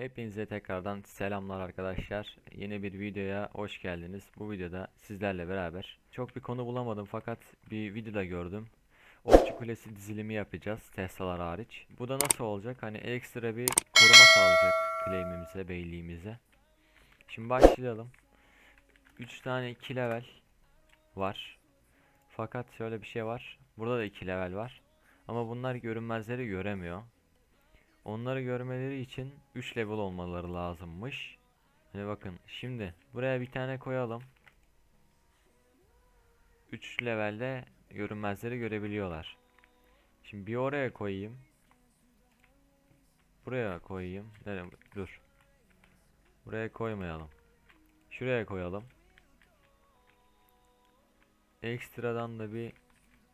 Hepinize tekrardan selamlar arkadaşlar. Yeni bir videoya hoş geldiniz. Bu videoda sizlerle beraber çok bir konu bulamadım fakat bir videoda gördüm. Okçu Kulesi dizilimi yapacağız Tesla'lar hariç. Bu da nasıl olacak? Hani ekstra bir koruma sağlayacak claim'imize, beyliğimize. Şimdi başlayalım. 3 tane 2 level var. Fakat şöyle bir şey var. Burada da 2 level var. Ama bunlar görünmezleri göremiyor. Onları görmeleri için 3 level olmaları lazımmış. Hani bakın şimdi buraya bir tane koyalım. 3 levelde görünmezleri görebiliyorlar. Şimdi bir oraya koyayım. Buraya koyayım. Nereye? Dur. Buraya koymayalım. Şuraya koyalım. Ekstradan da bir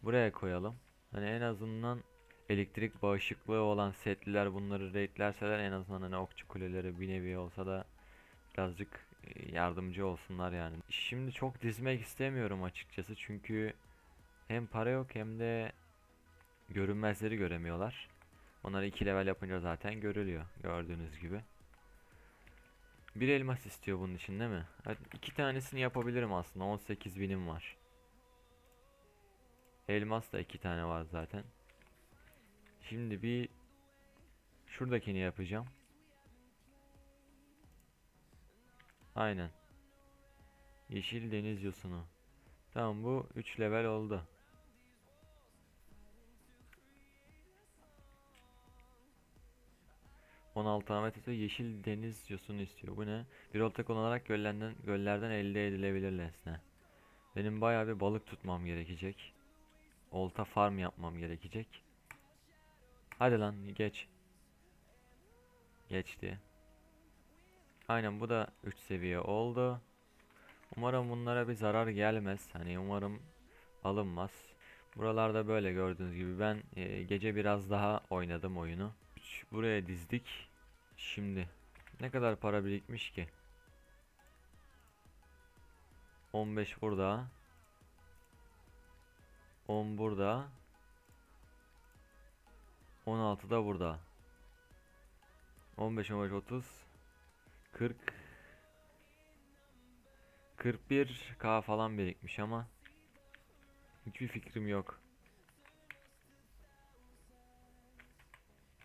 buraya koyalım. Hani en azından elektrik bağışıklığı olan setliler bunları raidlerseler en azından hani okçu kuleleri bir nevi olsa da birazcık e, yardımcı olsunlar yani. Şimdi çok dizmek istemiyorum açıkçası çünkü hem para yok hem de görünmezleri göremiyorlar. Onları iki level yapınca zaten görülüyor gördüğünüz gibi. Bir elmas istiyor bunun için değil mi? Hadi iki tanesini yapabilirim aslında 18 binim var. Elmas da iki tane var zaten. Şimdi bir şuradakini yapacağım. Aynen. Yeşil deniz yosunu. Tamam bu 3 level oldu. ...16 Ahmet ise yeşil deniz yosunu istiyor. Bu ne? Bir olta kullanarak göllerden, göllerden elde edilebilir nesne. Benim bayağı bir balık tutmam gerekecek. Olta farm yapmam gerekecek. Hadi lan geç. Geçti. Aynen bu da 3 seviye oldu. Umarım bunlara bir zarar gelmez. Hani umarım alınmaz. Buralarda böyle gördüğünüz gibi ben e, gece biraz daha oynadım oyunu. Buraya dizdik. Şimdi ne kadar para birikmiş ki? 15 burada. 10 burada. 16 da burada. 15 15 30 40 41k falan birikmiş ama hiçbir fikrim yok.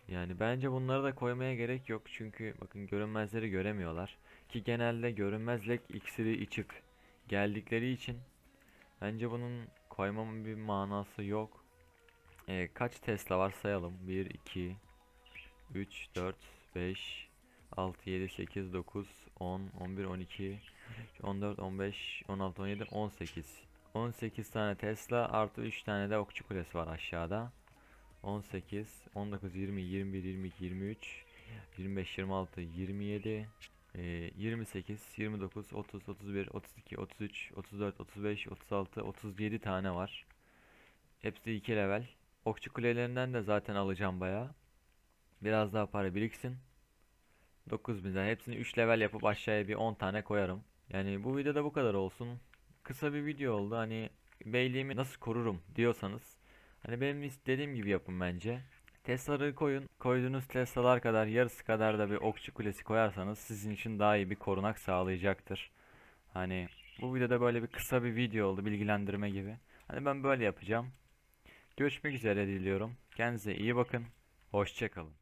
Yani bence bunları da koymaya gerek yok çünkü bakın görünmezleri göremiyorlar ki genelde görünmezlik iksiri içip geldikleri için bence bunun koymamın bir manası yok. Ee, kaç Tesla var sayalım. 1, 2, 3, 4, 5, 6, 7, 8, 9, 10, 11, 12, 14, 15, 16, 17, 18. 18 tane Tesla artı 3 tane de okçu kulesi var aşağıda. 18, 19, 20, 21, 22, 23, 25, 26, 27, e, 28, 29, 30, 31, 32, 33, 34, 35, 36, 37 tane var. Hepsi 2 level. Okçu kulelerinden de zaten alacağım bayağı. Biraz daha para biriksin. 9000'den hepsini 3 level yapıp aşağıya bir 10 tane koyarım. Yani bu videoda bu kadar olsun. Kısa bir video oldu. Hani beyliğimi nasıl korurum diyorsanız. Hani benim istediğim gibi yapın bence. Tesla'ları koyun. Koyduğunuz Tesla'lar kadar yarısı kadar da bir okçu kulesi koyarsanız sizin için daha iyi bir korunak sağlayacaktır. Hani bu videoda böyle bir kısa bir video oldu bilgilendirme gibi. Hani ben böyle yapacağım. Görüşmek üzere diliyorum. Kendinize iyi bakın. Hoşçakalın.